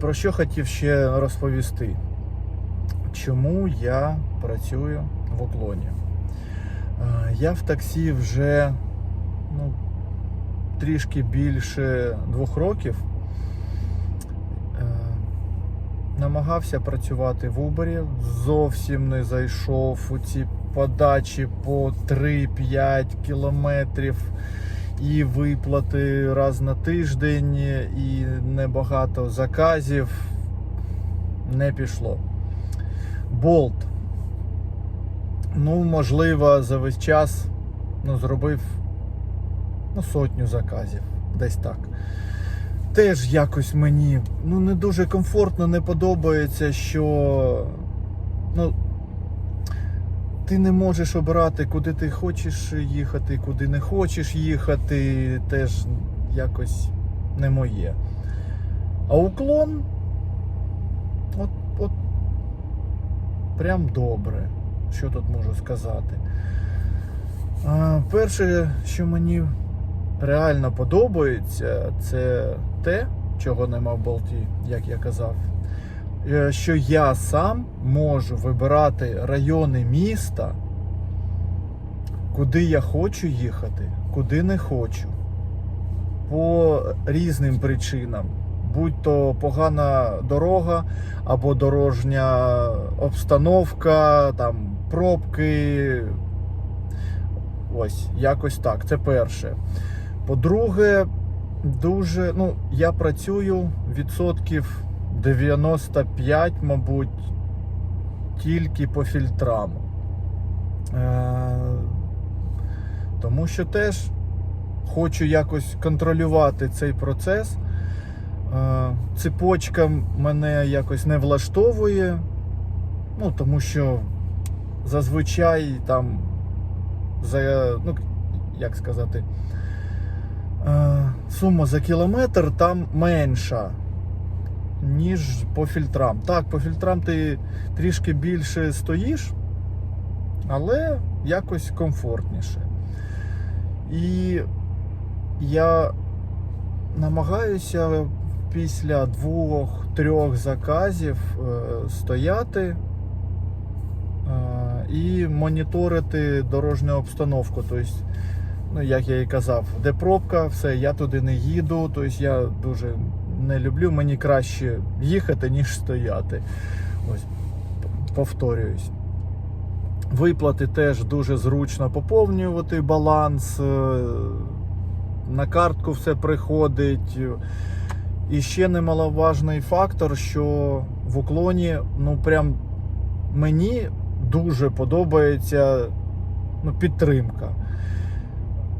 про що хотів ще розповісти? Чому я працюю в уклоні? Е, Я в таксі вже ну, трішки більше двох років. Е, Намагався працювати в Uber, зовсім не зайшов у ці подачі по 3-5 кілометрів і виплати раз на тиждень, і небагато заказів не пішло. Болт. Ну, можливо, за весь час ну, зробив ну, сотню заказів. Десь так. Теж якось мені ну, не дуже комфортно, не подобається, що ну, ти не можеш обирати, куди ти хочеш їхати, куди не хочеш їхати. Теж якось не моє. А уклон от, от прям добре. Що тут можу сказати? А, перше, що мені реально подобається, це те, чого нема в болті, як я казав. Е, Що я сам можу вибирати райони міста, куди я хочу їхати, куди не хочу. По різним причинам. Будь то погана дорога або дорожня обстановка, там пробки. Ось, якось так. Це перше. По-друге, дуже, ну, я працюю відсотків 95, мабуть, тільки по фільтрам. Е, тому що теж хочу якось контролювати цей процес. Е, цепочка мене якось не влаштовує. Ну, тому що зазвичай там за, ну, як сказати, е, сума за кілометр там менша, ніж по фільтрам. Так, по фільтрам ти трішки більше стоїш, але якось комфортніше. І я намагаюся після двох-трьох заказів е, стояти е, і моніторити дорожню обстановку. Тобто, ну, як я і казав, де пробка, все, я туди не їду. Тобто я дуже не люблю, мені краще їхати, ніж стояти. Ось, повторююсь. Виплати теж дуже зручно поповнювати баланс. е, На картку все приходить. І ще немаловажний фактор, що в уклоні, ну прям мені дуже подобається ну, підтримка.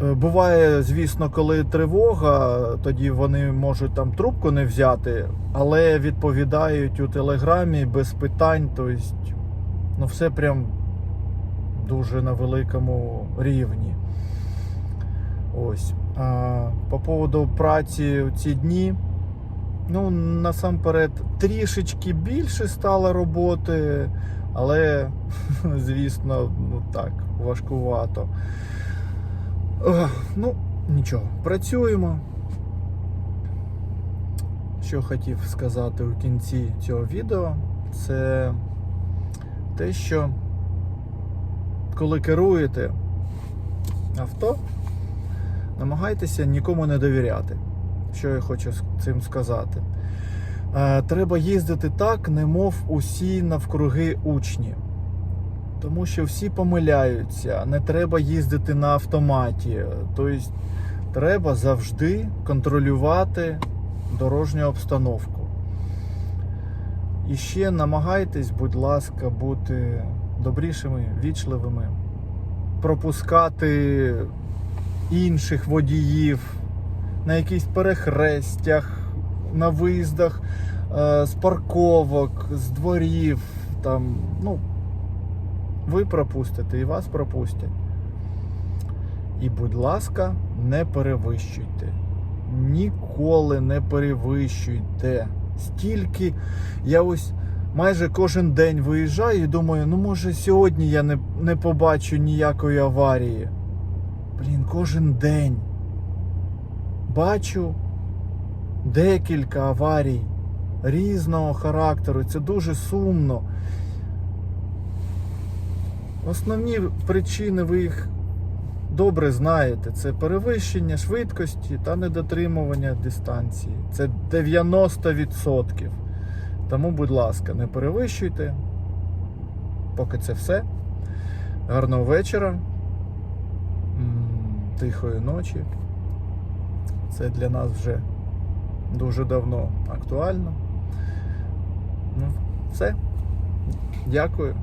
Е, Буває, звісно, коли тривога, тоді вони можуть там трубку не взяти, але відповідають у телеграмі без питань. Тобто, ну все прям дуже на великому рівні. Ось. А, по поводу праці в ці дні. Ну, насамперед, трішечки більше стало роботи, але, звісно, ну так, важкувато. Ох, Ну, нічого, працюємо. Що хотів сказати у кінці цього відео, це те, що коли керуєте авто, намагайтеся нікому не довіряти. Що я хочу цим сказати? Е, Треба їздити так, немов усі навкруги учні. Тому що всі помиляються, не треба їздити на автоматі. Тобто треба завжди контролювати дорожню обстановку. І ще намагайтесь, будь ласка, бути добрішими, вічливими, пропускати інших водіїв на якихось перехрестях, на виїздах е, з парковок, з дворів. Там, ну, ви пропустите і вас пропустять. І, будь ласка, не перевищуйте. Ніколи не перевищуйте. Стільки я ось майже кожен день виїжджаю і думаю, ну може сьогодні я не, не побачу ніякої аварії. Блін, кожен день бачу декілька аварій різного характеру. Це дуже сумно. Основні причини ви їх добре знаєте. Це перевищення швидкості та недотримування дистанції. Це 90%. Тому, будь ласка, не перевищуйте. Поки це все. Гарного вечора. Тихої ночі. Це для нас вже дуже давно актуально. Ну, все. Дякую.